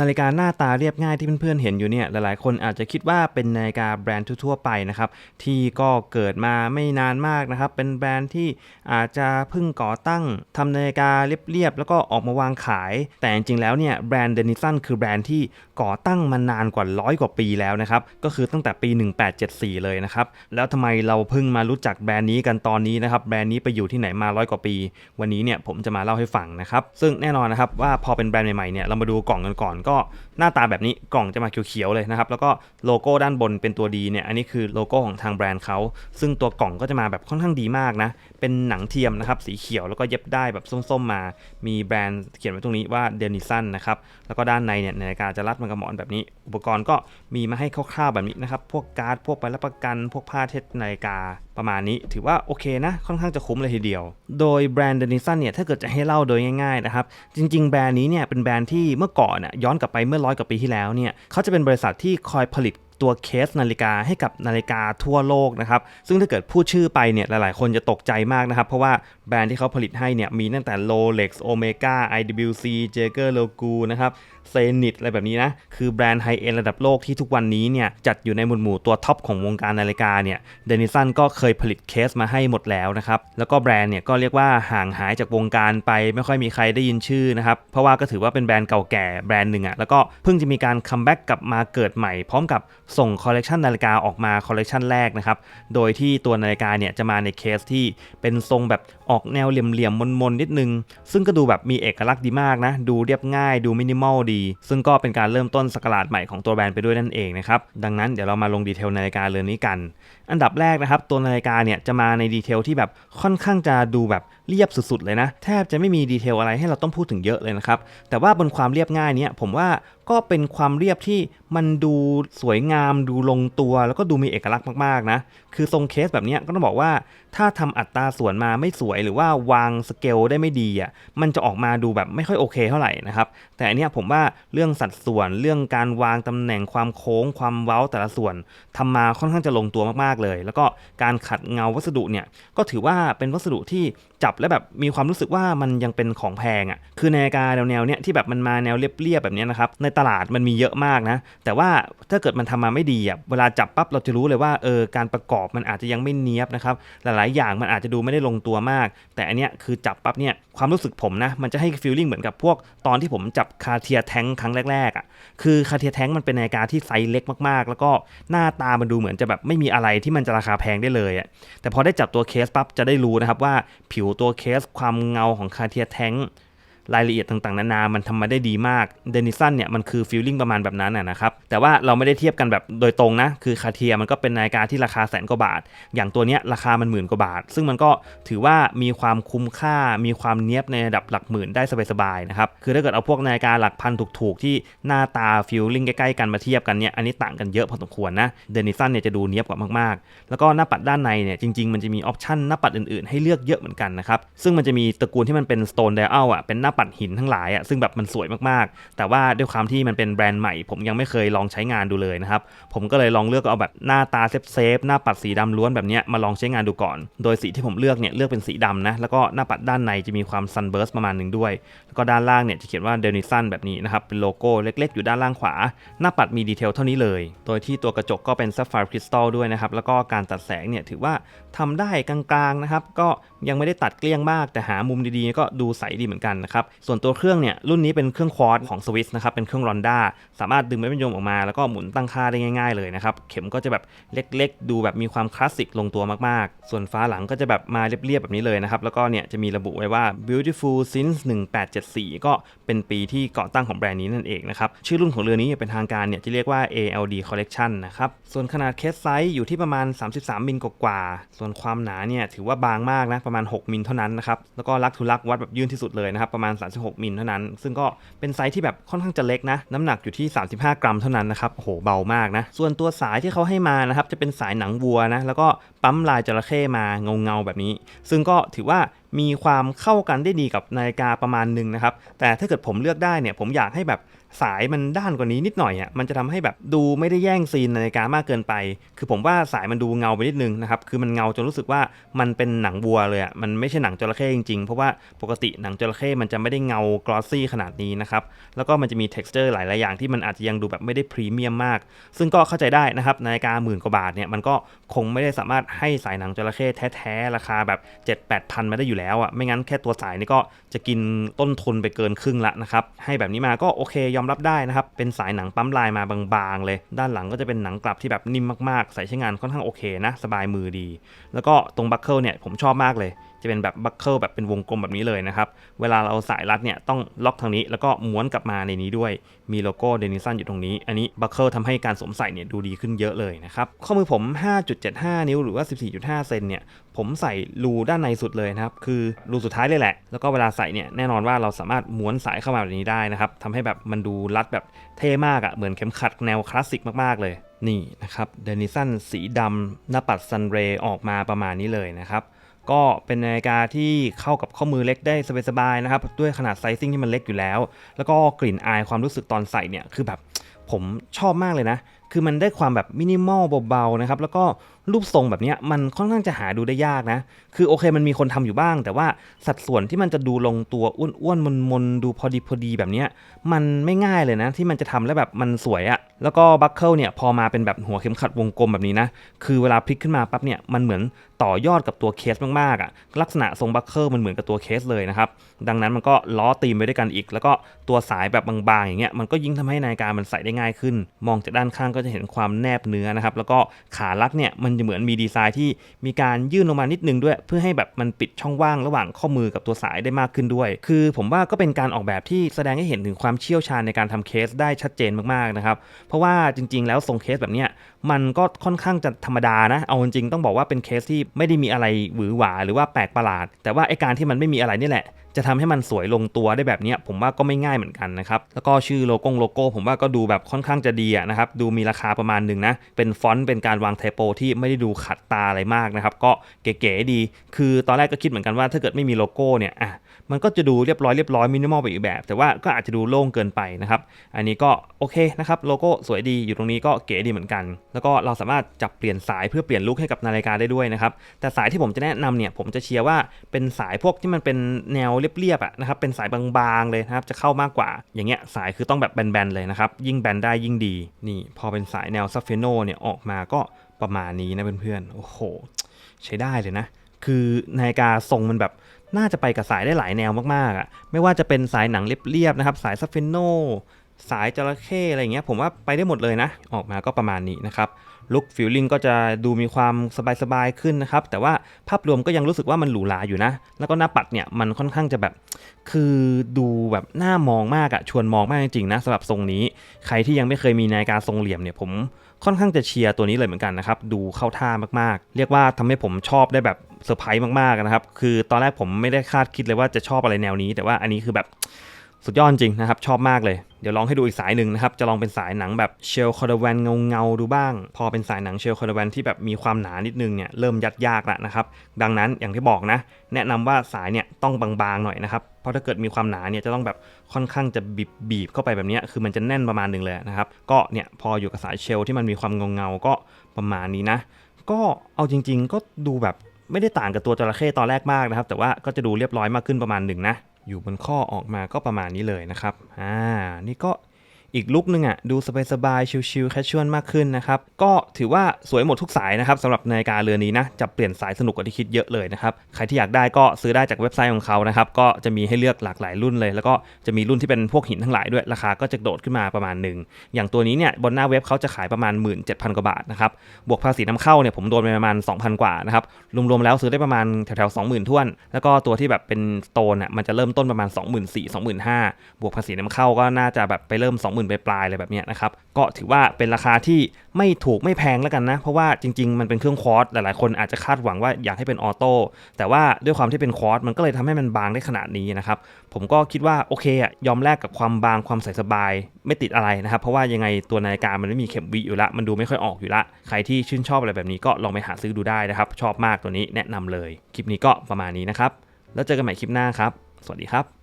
นาฬิกาหน้าตาเรียบง่ายที่เพื่อนๆเห็นอยู่เนี่ยหลายๆ คนอาจจะคิดว่าเป็นนาฬิกาแบรนด์ทั่วๆไปนะครับที่ก็เกิดมาไม่นานมากนะครับเป็นแบรนด์ที่อาจจะเพิ่งก่อตั้งทำนาฬิกาเรียบๆแล้วก็ออกมาวางขาย แต่จริงๆแล้วเนี่ยแบรนด์เดนิสันคือแบรนด์ที่ก่อตั้งมานานกว่าร้อยกว่าปีแล้วนะครับก็คือตั้งแต่ปี 1874 เลยนะครับแล้วทำไมเราเพิ่งมารู้จักแบรนด์นี้กันตอนนี้นะครับแบรนด์นี้ไปอยู่ที่ไหนมาร้อยกว่าปี วันนี้เนี่ยผมจะมาเล่าให้ฟังนะครับซึ่งแน่นอนนะครับว่าพอเป็นแบรนด์ใหม่ๆเนี่ยเรามาดูกล่องกันก่อนก็หน้าตาแบบนี้กล่องจะมาเขียวๆเลยนะครับ แล้วก็โลโก้ด้านบนเป็นตัวดีเนี่ยอันนี้คือโลโก้ของทางแบรนด์เขาซึ่งตัวกล่องก็จะมาแบบค่อนข้างดีมากนะ เป็นหนังเทียมนะครับสีเขียวแล้วก็เย็บได้แบบส้มๆมา มีแบรนด์เขียนไว้ตรงนี้ว่าเดนิสันนะครับแล้วก็ด้านในเนี่ยนาฬิกาจะรัดมันกระหมอนแบบนี้ อุปกรณ์ก็มีมาให้คร่าวๆแบบนี้นะครับพวกการ์ดพวกใบรับประกัน พวกผ้าเทสนาฬิกาประมาณนี้ถือว่าโอเคนะ ค่อนข้างจะคุ้มเลยทีเดียว โดยแบรนด์เดนิสันเนี่ยถ้าเกิดจะให้เล่าโดยง่ายๆนะครับ จริง ๆ แบรนด์นี้เนี่ยเป็นแบรนด์ที่เมื่อก่อนน่ะย้อนกลับไปเมื่อร้อยกว่าปีที่แล้วเนี่ยเขาจะเป็นบริษัทที่คอยผลิต ตัวเคสนาฬิกาให้กับนาฬิกาทั่วโลกนะครับ ซึ่งถ้าเกิดพูดชื่อไปเนี่ยหลายๆ คนจะตกใจมากนะครับ เพราะว่าแบรนด์ที่เขาผลิตให้เนี่ยมีตั้งแต่ Rolex Omega IWC Jaeger LoGu นะครับเซนิตอะไรแบบนี้นะ คือแบรนด์ไฮเอ็นระดับโลกที่ทุกวันนี้เนี่ยจัดอยู่ในหมวดหมู่ตัวท็อปของวงการนาฬิกาเนี่ยเดนิสันก็เคยผลิตเคสมาให้หมดแล้วนะครับ แล้วก็แบรนด์เนี่ยก็เรียกว่าห่างหายจากวงการไปไม่ค่อยมีใครได้ยินชื่อนะครับ เพราะว่าก็ถือว่าเป็นแบรนด์เก่าแก่แบรนด์หนึ่งอะ่ะแล้วก็เพิ่งจะมีการคัมแบ็กกลับมาเกิดใหม่พร้อมกับส่งคอลเลกชันนาฬิกาออกมาคอลเลกชันแรกนะครับ โดยที่ตัวนาฬิกาเนี่ยจะมาในเคสที่เป็นทรงแบบ ออกแนวเหลี่ยมๆมนๆนิดนึง ซึ่งก็ดูแบบมีเอกลักษณ์ดีมากนะ ดูเรียบง่ายดูมินิมอลดี ซึ่งก็เป็นการเริ่มต้นสกราดใหม่ของตัวแบรนด์ไปด้วยนั่นเองนะครับ ดังนั้นเดี๋ยวเรามาลงดีเทลนาฬิกาเรือนนี้กัน อันดับแรกนะครับ ตัวนาฬิกาเนี่ยจะมาในดีเทลที่แบบค่อนข้างจะดูแบบเรียบสุดๆเลยนะ แทบจะไม่มีดีเทลอะไรให้เราต้องพูดถึงเยอะเลยนะครับ แต่ว่าบนความเรียบง่ายเนี่ยผมว่าก็เป็นความเรียบที่มันดูสวยงามดูลงตัว แล้วก็ดูมีเอกลักษณ์มากๆนะ คือทรงเคสแบบนี้ก็ต้องบอกว่า ถ้าทำอัตราส่วนมาไม่สวยหรือว่าวางสเกลได้ไม่ดีอะมันจะออกมาดูแบบไม่ค่อยโอเคเท่าไหร่นะครับ แต่อันนี้ผมว่าเรื่องสัดส่วนเรื่องการวางตำแหน่งความโค้งความเว้าแต่ละส่วนทำมาค่อนข้างจะลงตัวมากๆเลย แล้วก็การขัดเงาวัสดุเนี่ยก็ถือว่าเป็นวัสดุที่ จับแล้วแบบมีความรู้สึกว่ามันยังเป็นของแพงอะ่ะคือนาฬิกาแนวๆเนี้ยที่แบบมันมาแนวเรียบๆแบบนี้นะครับในตลาดมันมีเยอะมากนะ แต่ว่าถ้าเกิดมันทำมาไม่ดีอะเวลาจับปั๊บเราจะรู้เลยว่าเออการประกอบมันอาจจะยังไม่เนี้ยบนะครับหลายๆ อย่างมันอาจจะดูไม่ได้ลงตัวมาก แต่อันเนี้ยคือจับปั๊บเนี่ยความรู้สึกผมนะมันจะให้ฟีลลิ่งเหมือนกับพวกตอนที่ผมจับคาเทียแทงครั้งแรกๆอะคือคาเทียแทงมันเป็นนาฬิกาที่ไซส์เล็กมากๆ แล้วก็หน้าตามันดูเหมือนจะแบบไม่มีอะไรที่มันจะราคาแพงได้เลยอะแต่พอได้จับตัวเคสปั๊บจะได้รู้นะครับว่าผิวตัวเคสความเงาของคาเทียแท้ง รายละเอียดต่างๆ นานา มันทำมาได้ดีมากเดนิสันเนี่ยมันคือฟีลลิ่งประมาณแบบนั้นนะครับแต่ว่าเราไม่ได้เทียบกันแบบโดยตรงนะคือคาเทียมันก็เป็นนาฬิกาที่ราคาแสนกว่าบาท อย่างตัวเนี้ยราคามันหมื่นกว่าบาท ซึ่งมันก็ถือว่ามีความคุ้มค่ามีความเนี้ยบในระดับหลักหมื่นได้สบายๆนะครับคือถ้าเกิดเอาพวกนาฬิกาหลักพันถูกๆ ที่หน้าตาฟีลลิ่งใกล้ๆกันมาเทียบกันเนี่ยอันนี้ต่างกันเยอะพอสมควรนะเดนิสันเนี่ยจะดูเนี้ยบกว่ามากๆ แล้วก็หน้าปัดด้านในเนี่ยจริงๆมันจะมีออปชั่นหน้าปัดอื่นๆ ให้เลือกเยอะเหมือนกันนะครับซึ่งมันจะมีตระกูลที่มันเป็น stone dial อะเป็นหน้าปัดหินทั้งหลายอะซึ่งแบบมันสวยมากๆ แต่ว่าด้วยความที่มันเป็นแบรนด์ใหม่ ผมยังไม่เคยลองใช้งานดูเลยนะครับ ผมก็เลยลองเลือกเอาแบบหน้าตาเซฟเซฟหน้าปัดสีดำล้วนแบบนี้มาลองใช้งานดูก่อน โดยสีที่ผมเลือกเนี่ยเลือกเป็นสีดำนะแล้วก็หน้าปัดด้านในจะมีความซันเบิร์สประมาณหนึ่งด้วย แล้วก็ด้านล่างเนี่ยจะเขียนว่าเดนิสันแบบนี้นะครับเป็นโลโก้เล็กๆ อยู่ด้านล่างขวา หน้าปัดมีดีเทลเท่านี้เลย โดยที่ตัวกระจกก็เป็นซัฟไฟร์คริสตัลด้วยนะครับแล้วก็การตัดแสงเนี่ยถือว่าทำได้กลางๆนะครับก็ ยังไม่ได้ตัดเกลี้ยงมาก แต่หามุมดีๆ ก็ดูใสดีเหมือนกันนะครับ ส่วนตัวเครื่องเนี่ยรุ่นนี้เป็นเครื่องควอร์ดของสวิสนะครับเป็นเครื่องรอนด้าสามารถดึงไม้บรรยมออกมาแล้วก็หมุนตั้งค่าได้ง่ายๆเลยนะครับเข็มก็จะแบบเล็กๆ ดูแบบมีความคลาสสิกลงตัวมากๆ ส่วนฟ้าหลังก็จะแบบมาเรียบๆแบบนี้เลยนะครับแล้วก็เนี่ยจะมีระบุไว้ว่า beautiful since 1874 ก็เป็นปีที่ก่อตั้งของแบรนด์นี้นั่นเองนะครับชื่อรุ่นของเรือนี้เป็นทางการเนี่ยจะเรียกว่า ALD collection นะครับส่วนขนาดเคสไซส์อยู่ที่ประมาณ 33มิลกว่าๆส่วนความหนาเนี่ยถือว่าบางมากนะประมาณ 6 มิลเท่านั้นนะครับ แล้วก็ลักทุลักวัดแบบยื่นที่สุดเลยนะครับ ประมาณ 36 มิลเท่านั้น ซึ่งก็เป็นไซส์ที่แบบค่อนข้างจะเล็กนะ น้ำหนักอยู่ที่ 35 กรัมเท่านั้นนะครับโหเบามากนะ ส่วนตัวสายที่เขาให้มานะครับ จะเป็นสายหนังวัวนะ แล้วก็ปั๊มลายจระเข้มาเงาๆแบบนี้ ซึ่งก็ถือว่ามีความเข้ากันได้ดีกับนาฬิกาประมาณหนึ่งนะครับ แต่ถ้าเกิดผมเลือกได้เนี่ย ผมอยากให้แบบ สายมันด้านกว่านี้นิดหน่อยอะมันจะทำให้แบบดูไม่ได้แย่งซีนนาฬิกามากเกินไป คือผมว่าสายมันดูเงาไปนิดนึงนะครับคือมันเงาจนรู้สึกว่ามันเป็นหนังวัวเลยอะมันไม่ใช่หนังจระเข้จริงๆ เพราะว่าปกติหนังจระเข้มันจะไม่ได้เงากลอสซี่ขนาดนี้นะครับแล้วก็มันจะมี t e x t อร์หลายๆอย่างที่มันอาจจะยังดูแบบไม่ได้พรีเมียมมาก ซึ่งก็เข้าใจได้นะครับนาฬิกาหมื่นกว่าบาทเนี่ยมันก็คงไม่ได้สามารถให้สายหนังจระเข้แท้ๆราคาแบบ 7 8 0 0 0มาได้อยู่แล้วอะไม่งั้นแค่ตัวสายนี่ก็จะกินต้นทุนไปเกินครึ่งละนะครับให้แบบนี้มาก็โอเคยอมรับได้นะครับ เป็นสายหนังปั๊มลายมาบางๆเลย ด้านหลังก็จะเป็นหนังกลับที่แบบนิ่มมากๆ ใส่ใช้งานค่อนข้างโอเคนะ สบายมือดี แล้วก็ตรงบัคเกิลเนี่ยผมชอบมากเลย จะเป็นแบบบัคเกิลแบบเป็นวงกลมแบบนี้เลยนะครับ เวลาเราสายรัดเนี่ยต้องล็อกทางนี้แล้วก็ม้วนกลับมาในนี้ด้วย มีโลโก้เดนิสันอยู่ตรงนี้ อันนี้บัคเกิลทำให้การสวมใส่เนี่ยดูดีขึ้นเยอะเลยนะครับ ข้อมือผม 5.75 นิ้วหรือว่า 14.5 เซนเนี่ย ผมใส่รูด้านในสุดเลยนะครับ คือรูสุดท้ายเลยแหละ แล้วก็เวลาใส่เนี่ยแน่นอนว่าเราสามารถม้วนสายเข้ามาแบบนี้ได้นะครับทำให้แบบมันดูรัดแบบเท่มากอะ่ะ เหมือนเข็มขัดแนวคลาสสิกมากๆเลย นี่นะครับเดนิสันสีดำหน้าปัดซันเรย์ออกมาประมาณนี้เลยนะครับ ก็เป็นนาฬิกาที่เข้ากับข้อมือเล็กได้สบายๆนะครับ ด้วยขนาดไซซิ่งที่มันเล็กอยู่แล้ว แล้วก็กลิ่นอายความรู้สึกตอนใส่เนี่ยคือแบบผมชอบมากเลยนะ คือมันได้ความแบบมินิมอลเบาๆนะครับแล้วก็รูปทรงแบบนี้มันค่อนข้างจะหาดูได้ยากนะ คือโอเคมันมีคนทำอยู่บ้าง แต่ว่าสัดส่วนที่มันจะดูลงตัวอ้วนๆมนๆดูพอดีพอดีแบบนี้มันไม่ง่ายเลยนะ ที่มันจะทำแล้วแบบมันสวยอะแล้วก็บัคเกิลเนี่ยพอมาเป็นแบบหัวเข็มขัดวงกลมแบบนี้นะ คือเวลาพลิกขึ้นมาปั๊บเนี่ยมันเหมือนต่อยอดกับตัวเคสมากๆอะลักษณะทรงบัคเกิลมันเหมือนกับตัวเคสเลยนะครับดังนั้นมันก็ล้อตีมไปด้วยกันอีก แล้วก็ตัวสายแบบบางๆอย่างเงี้ยมันก็ยิ่งทำให้นาฬิกามันใส่ได้ง่ายขึ้น มองจากด้านข้างก็จะเห็นความแนบเนื้อนะครับ แล้วก็ขาลักเนี่ยมันจะเหมือนมีดีไซน์ที่มีการยื่นลงมานิดนึงด้วย เพื่อให้แบบมันปิดช่องว่างระหว่างข้อมือกับตัวสายได้มากขึ้นด้วย คือผมว่าก็เป็นการออกแบบที่แสดงให้เห็นถึงความเชี่ยวชาญในการทำเคสได้ชัดเจนมากๆนะครับ เพราะว่าจริง ๆ แล้วทรงเคสแบบเนี้ยมันก็ค่อนข้างจะธรรมดานะ เอาจริงๆต้องบอกว่าเป็นเคสที่ไม่ได้มีอะไรหวือหวาหรือว่าแปลกประหลาด แต่ว่าไอการที่มันไม่มีอะไรนี่แหละ จะทำให้มันสวยลงตัวได้แบบนี้ผมว่าก็ไม่ง่ายเหมือนกันนะครับ แล้วก็ชื่อโลโก้โลโก้ ผมว่าก็ดูแบบค่อนข้างจะดีนะครับ ดูมีราคาประมาณหนึ่งนะ เป็นฟอนต์เป็นการวางไทโปที่ไม่ได้ดูขัดตาอะไรมากนะครับ ก็เก๋ๆดี คือตอนแรกก็คิดเหมือนกันว่าถ้าเกิดไม่มีโลโก้เนี่ยอะ มันก็จะดูเรียบร้อยเรียบร้อยมินิมอลไปอีกแบบ แต่ว่าก็อาจจะดูโล่งเกินไปนะครับ อันนี้ก็โอเคนะครับโลโก้สวยดีอยู่ตรงนี้ก็เก๋ดีเหมือนกัน แล้วก็เราสามารถจับเปลี่ยนสายเพื่อเปลี่ยนลุคให้กับนาฬิกาได้ด้วยนะครับแต่สายที่ผมจะแนะนำเนี่ยผมจะเชียร์ว่าเป็นสายพวกที่มันเป็นแนวเรียบๆอะนะครับเป็นสายบางๆเลยนะครับจะเข้ามากกว่า อย่างเงี้ยสายคือต้องแบบแบนๆเลยนะครับยิ่งแบนได้ยิ่งดีนี่พอเป็นสายแนวซัฟเฟโนเนี่ยออกมาก็ประมาณนี้นะเพื่อนๆโอ้โห ใช้ได้เลยนะ คือนาฬิกาทรงมันแบบ น่าจะไปกับสายได้หลายแนวมากๆอะไม่ว่าจะเป็นสายหนังเรียบๆนะครับ สายซัฟเฟโนสายจระเข้อะไรเงี้ยผมว่าไปได้หมดเลยนะ ออกมาก็ประมาณนี้นะครับลุคฟิลลิ่งก็จะดูมีความสบายๆขึ้นนะครับ แต่ว่าภาพรวมก็ยังรู้สึกว่ามันหรูหราอยู่นะ แล้วก็หน้าปัดเนี่ยมันค่อนข้างจะแบบ คือดูแบบน่ามองมากอะชวนมองมากจริงๆนะสำหรับทรงนี้ ใครที่ยังไม่เคยมีนาฬิกาทรงเหลี่ยมเนี่ยผม ค่อนข้างจะเชียร์ตัวนี้เลยเหมือนกันนะครับ ดูเข้าท่ามากๆ เรียกว่าทำให้ผมชอบได้แบบเซอร์ไพรส์มากๆนะครับ คือตอนแรกผมไม่ได้คาดคิดเลยว่าจะชอบอะไรแนวนี้ แต่ว่าอันนี้คือแบบ สุดยอดจริงนะครับ ชอบมากเลย เดี๋ยวลองให้ดูอีกสายหนึ่งนะครับ จะลองเป็นสายหนังแบบเชลคอร์ดแวนเงาๆดูบ้าง พอเป็นสายหนังเชลคอร์ดแวนที่แบบมีความหนานิดนึงเนี่ยเริ่มยัดยากแล้วนะครับ ดังนั้นอย่างที่บอกนะ แนะนำว่าสายเนี่ยต้องบางๆหน่อยนะครับ เพราะถ้าเกิดมีความหนาเนี่ยจะต้องแบบค่อนข้างจะบีบบีบเข้าไปแบบนี้คือมันจะแน่นประมาณหนึ่งเลยนะครับ ก็เนี่ยพออยู่กับสายเชลที่มันมีความเงาๆก็ประมาณนี้นะ ก็เอาจริง ๆ ก็ดูแบบไม่ได้ต่างกับตัวจระเข้ตอนแรกมากนะครับ แต่ว่าก็จะดูเรียบร้อยมากขึ้นประมาณหนึ่งนะ อยู่บนข้อออกมาก็ประมาณนี้เลยนะครับ อ่า นี่ก็ อีกลุกนึงอะดูสบายๆชิลๆแคชชวลมากขึ้นนะครับ ก็ถือว่าสวยหมดทุกสายนะครับสำหรับนาฬิกาเรือนนี้นะจะเปลี่ยนสายสนุกกว่าที่คิดเยอะเลยนะครับ ใครที่อยากได้ก็ซื้อได้จากเว็บไซต์ของเขานะครับ ก็จะมีให้เลือกหลากหลายรุ่นเลย แล้วก็จะมีรุ่นที่เป็นพวกหินทั้งหลายด้วยราคาก็จะโดดขึ้นมาประมาณหนึ่งอย่างตัวนี้เนี่ยบนหน้าเว็บเขาจะขายประมาณ 17,000กว่าบาทนะครับบวกภาษีนำเข้าเนี่ยผมโดนไปประมาณ 2,000 กว่านะครับรวมๆแล้วซื้อได้ประมาณแถวๆ20,000ท้วน แล้วก็ตัวที่แบบเป็นโตนอะมันจะเริ่มต้นประมาณ 24,000 25,000บวกภาษีนำเข้าก็น่าจะแบบไปเริ่ม 20,000ไปปลายๆอะไรแบบนี้นะครับก็ถือว่าเป็นราคาที่ไม่ถูกไม่แพงแล้วกันนะ เพราะว่าจริง ๆ มันเป็นเครื่องควอตหลายๆคนอาจจะคาดหวังว่าอยากให้เป็นออโต้แต่ว่าด้วยความที่เป็นควอตมันก็เลยทำให้มันบางได้ขนาดนี้นะครับผมก็คิดว่าโอเคอะยอมแลกกับความบางความใส่สบายไม่ติดอะไรนะครับ เพราะว่ายังไงตัวนาฬิกามันไม่มีเข็มวิอยู่ละมันดูไม่ค่อยออกอยู่ละใครที่ชื่นชอบอะไรแบบนี้ก็ลองไปหาซื้อดูได้นะครับ ชอบมากตัวนี้แนะนำเลย คลิปนี้ก็ประมาณนี้นะครับ แล้วเจอกันใหม่คลิปหน้าครับ สวัสดีครับ